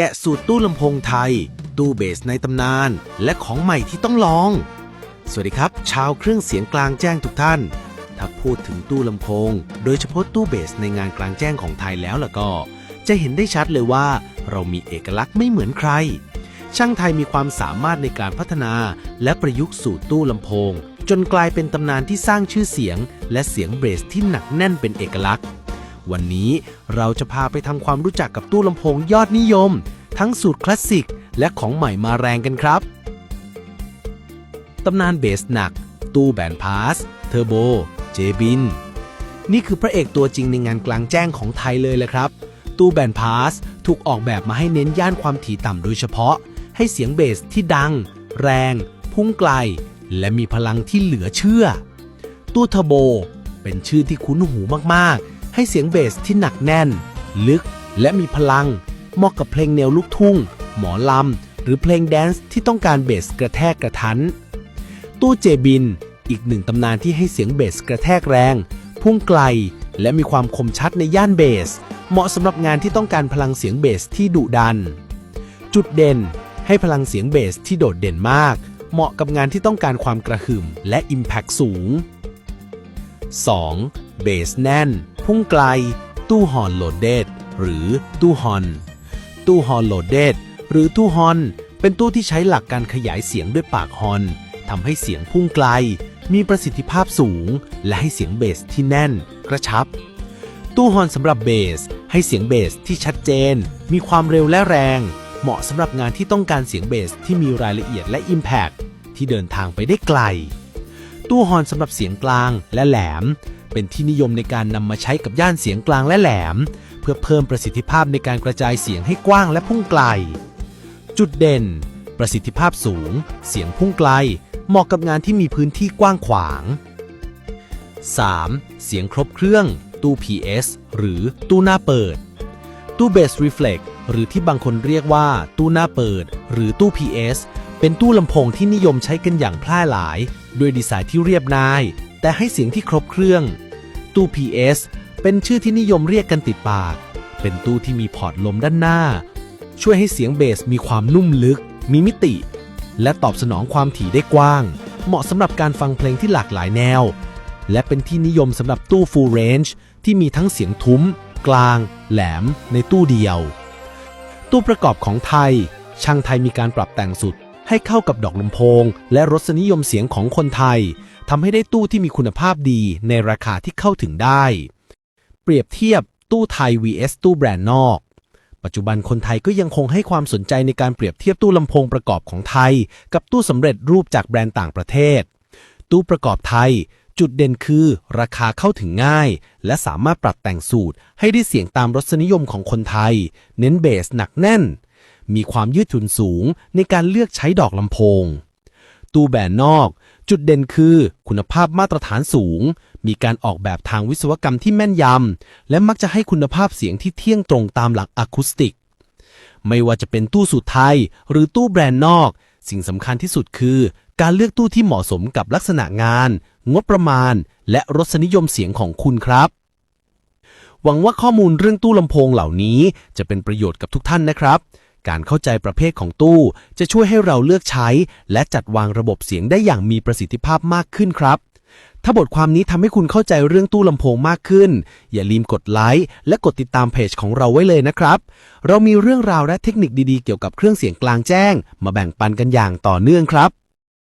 แกะสูตรตู้ลำโพงไทย ตู้เบสในตำนาน และของใหม่ที่ต้องลอง สวัสดีครับ ชาวเครื่องเสียงกลางแจ้งทุกท่าน ถ้าพูดถึงตู้ลำโพง โดยเฉพาะตู้เบสในงานกลางแจ้งของไทยแล้วล่ะก็ จะเห็นได้ชัดเลยว่า เรามีเอกลักษณ์ไม่เหมือนใคร ช่างไทยมีความสามารถในการพัฒนา และประยุกต์สู่ตู้ลำโพง จนกลายเป็นตำนานที่สร้างชื่อเสียง และเสียงเบสที่หนักแน่นเป็นเอกลักษณ์ วันนี้เราจะพาไปทำความรู้จักกับตู้ลำโพงยอดนิยม ทั้งสูตรคลาสสิก และของใหม่มาแรงกันครับ ตำนานเบสหนัก ตู้แบนพาส เทอร์โบ เจบิน นี่คือพระเอกตัวจริงในงานกลางแจ้งของไทยเลยแหละครับ ตู้แบนพาสถูกออกแบบมาให้เน้นย่านความถี่ต่ำโดยเฉพาะ ให้เสียงเบสที่ดัง แรง พุ่งไกล และมีพลังที่เหลือเชื่อ ตู้เทอร์โบ เป็นชื่อที่คุ้นหูมากๆ ให้เสียงเบสที่หนักแน่น ลึกและมีพลังเหมาะกับเพลงแนวลูกทุ่ง หมอลำ หรือเพลงแดนซ์ที่ต้องการเบสกระแทกกระทัน ตู้เจบิน อีกหนึ่งตำนานที่ให้เสียงเบสกระแทกแรง พุ่งไกล และมีความคมชัดในย่านเบส เหมาะสำหรับงานที่ต้องการพลังเสียงเบสที่ดุดัน จุดเด่น ให้พลังเสียงเบสที่โดดเด่นมาก เหมาะกับงานที่ต้องการความกระหึ่มและ Impact สูง 2. เบสแน่น พุ่งไกล ตู้ฮอนโหลดเดดหรือตู้ฮอน ตู้ฮอนโหลดเดดหรือตู้ฮอน เป็นตู้ที่ใช้หลักการขยายเสียงด้วยปากฮอนทำให้เสียงพุ่งไกล มีประสิทธิภาพสูง และให้เสียงเบสที่แน่น กระชับ ตู้ฮอนสำหรับเบส ให้เสียงเบสที่ชัดเจน มีความเร็วและแรง เหมาะสำหรับงานที่ต้องการเสียงเบสที่มีรายละเอียดและ Impact ที่เดินทางไปได้ไกล ตู้ฮอนสำหรับเสียงกลางและแหลม เป็นที่นิยมในการนำมาใช้กับย่านเสียงกลางและแหลม เพื่อเพิ่มประสิทธิภาพในการกระจายเสียงให้กว้างและพุ่งไกล จุดเด่น ประสิทธิภาพสูง เสียงพุ่งไกล เหมาะกับงานที่มีพื้นที่กว้างขวาง 3. เสียงครบเครื่อง ตู้ PS หรือตู้หน้าเปิด ตู้เบสรีเฟล็กหรือที่บางคนเรียกว่า ตู้หน้าเปิด หรือตู้ PS เป็นตู้ลำโพงที่นิยมใช้กันอย่างแพร่หลาย ด้วยดีไซน์ที่เรียบง่าย แต่ให้เสียงที่ครบเครื่อง ตู้ PS เป็นชื่อที่นิยมเรียกกันติดปาก เป็นตู้ที่มีพอร์ตลมด้านหน้า ช่วยให้เสียงเบสมีความนุ่มลึก มีมิติ และตอบสนองความถี่ได้กว้าง เหมาะสำหรับการฟังเพลงที่หลากหลายแนว และเป็นที่นิยมสำหรับตู้ full range ที่มีทั้งเสียงทุ้ม กลาง แหลม ในตู้เดียว ตู้ประกอบของไทย ช่างไทยมีการปรับแต่งสุด ให้เข้ากับดอกลำโพง และรสนิยมเสียงของคนไทยทำให้ได้ตู้ที่มีคุณภาพดีในราคาที่เข้าถึงได้ เปรียบเทียบตู้ไทย vs ตู้แบรนด์นอก ปัจจุบันคนไทยก็ยังคงให้ความสนใจในการเปรียบเทียบตู้ลำโพงประกอบของไทย กับตู้สำเร็จรูปจากแบรนด์ต่างประเทศ ตู้ประกอบไทย จุดเด่นคือ ราคาเข้าถึงง่าย และสามารถปรับแต่งสูตร ให้ได้เสียงตามรสนิยมของคนไทย เน้นเบสหนักแน่น มีความยืดหยุ่นสูงในการเลือกใช้ดอกลำโพง ตู้แบรนด์นอก จุดเด่นคือคุณภาพมาตรฐานสูง มีการออกแบบทางวิศวกรรมที่แม่นยำ และมักจะให้คุณภาพเสียงที่เที่ยงตรงตามหลักอะคูสติก ไม่ว่าจะเป็นตู้สูตรไทย หรือตู้แบรนด์นอก สิ่งสำคัญที่สุดคือ การเลือกตู้ที่เหมาะสมกับลักษณะงาน งบประมาณ และรสนิยมเสียงของคุณครับหวังว่าข้อมูลเรื่องตู้ลำโพงเหล่านี้จะเป็นประโยชน์กับทุกท่านนะครับ การเข้าใจประเภทของตู้ จะช่วยให้เราเลือกใช้ และจัดวางระบบเสียงได้อย่างมีประสิทธิภาพมากขึ้นครับ ถ้าบทความนี้ทำให้คุณเข้าใจเรื่องตู้ลำโพงมากขึ้น อย่าลืมกดไลค์และกดติดตามเพจของเราไว้เลยนะครับ เรามีเรื่องราวและเทคนิคดีๆ เกี่ยวกับเครื่องเสียงกลางแจ้ง มาแบ่งปันกันอย่างต่อเนื่องครับ